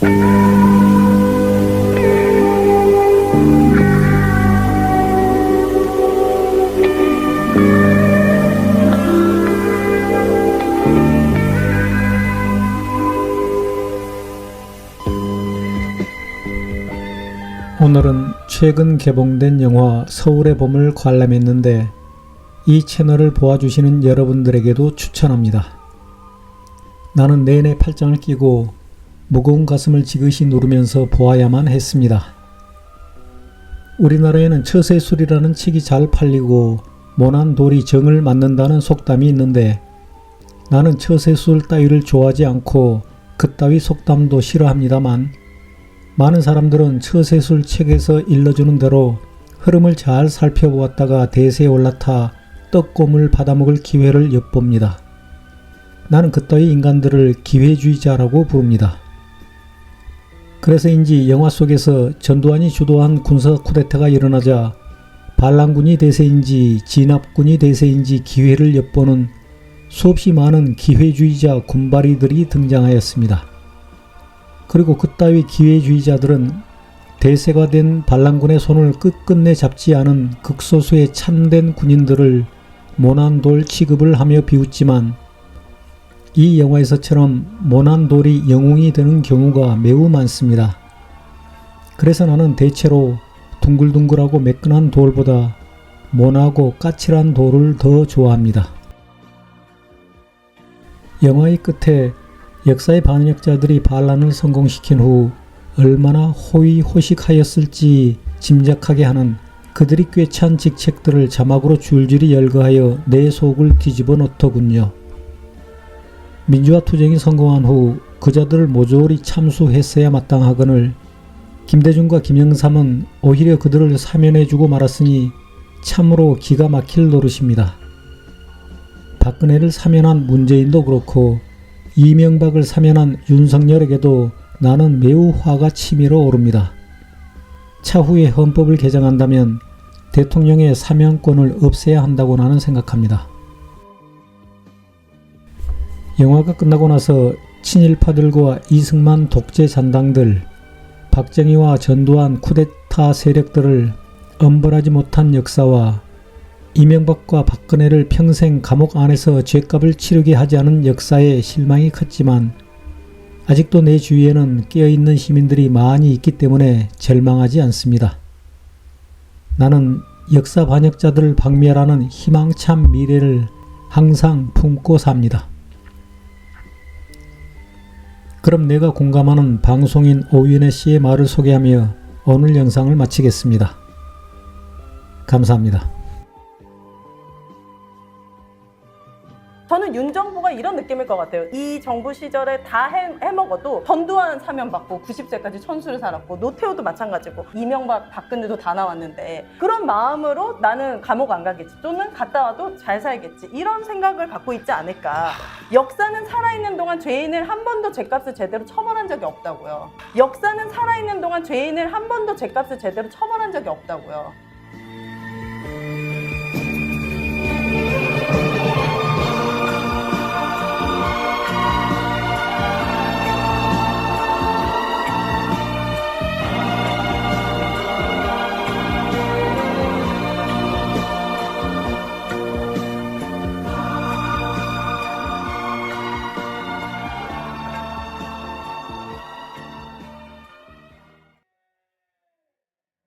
오늘은 최근 개봉된 영화 서울의 봄을 관람했는데 이 채널을 보아주시는 여러분들에게도 추천합니다. 나는 내내 팔짱을 끼고 무거운 가슴을 지그시 누르면서 보아야만 했습니다. 우리나라에는 처세술이라는 책이 잘 팔리고 모난 돌이 정을 맞는다는 속담이 있는데 나는 처세술 따위를 좋아하지 않고 그따위 속담도 싫어합니다만 많은 사람들은 처세술 책에서 일러주는 대로 흐름을 잘 살펴보았다가 대세에 올라타 떡고물 받아먹을 기회를 엿봅니다. 나는 그따위 인간들을 기회주의자라고 부릅니다. 그래서인지 영화 속에서 전두환이 주도한 군사 쿠데타가 일어나자 반란군이 대세인지 진압군이 대세인지 기회를 엿보는 수없이 많은 기회주의자 군바리들이 등장하였습니다. 그리고 그따위 기회주의자들은 대세가 된 반란군의 손을 끝끝내 잡지 않은 극소수의 참된 군인들을 모난돌 취급을 하며 비웃지만 이 영화에서처럼 모난 돌이 영웅이 되는 경우가 매우 많습니다. 그래서 나는 대체로 둥글둥글하고 매끈한 돌보다 모나고 까칠한 돌을 더 좋아합니다. 영화의 끝에 역사의 반역자들이 반란을 성공시킨 후 얼마나 호의호식하였을지 짐작하게 하는 그들이 꿰찬 직책들을 자막으로 줄줄이 열거하여 내 속을 뒤집어 놓더군요. 민주화 투쟁이 성공한 후 그자들을 모조리 참수했어야 마땅하거늘 김대중과 김영삼은 오히려 그들을 사면해주고 말았으니 참으로 기가 막힐 노릇입니다. 박근혜를 사면한 문재인도 그렇고 이명박을 사면한 윤석열에게도 나는 매우 화가 치밀어 오릅니다. 차후에 헌법을 개정한다면 대통령의 사면권을 없애야 한다고 나는 생각합니다. 영화가 끝나고 나서 친일파들과 이승만 독재 잔당들, 박정희와 전두환 쿠데타 세력들을 엄벌하지 못한 역사와 이명박과 박근혜를 평생 감옥 안에서 죄값을 치르게 하지 않은 역사에 실망이 컸지만 아직도 내 주위에는 깨어있는 시민들이 많이 있기 때문에 절망하지 않습니다. 나는 역사 반역자들을 박멸하는 희망찬 미래를 항상 품고 삽니다. 그럼 내가 공감하는 방송인 오윤혜 씨의 말을 소개하며 오늘 영상을 마치겠습니다. 감사합니다. 저는 윤 정부가 이런 느낌일 것 같아요. 이 정부 시절에 다 해, 해먹어도 전두환 사면받고 90세까지 천수를 살았고 노태우도 마찬가지고 이명박 박근혜도 다 나왔는데 그런 마음으로 나는 감옥 안 가겠지 또는 갔다 와도 잘 살겠지 이런 생각을 갖고 있지 않을까. 역사는 살아있는 동안 죄인을 한 번도 죄값을 제대로 처벌한 적이 없다고요. 역사는 살아있는 동안 죄인을 한 번도 죄값을 제대로 처벌한 적이 없다고요.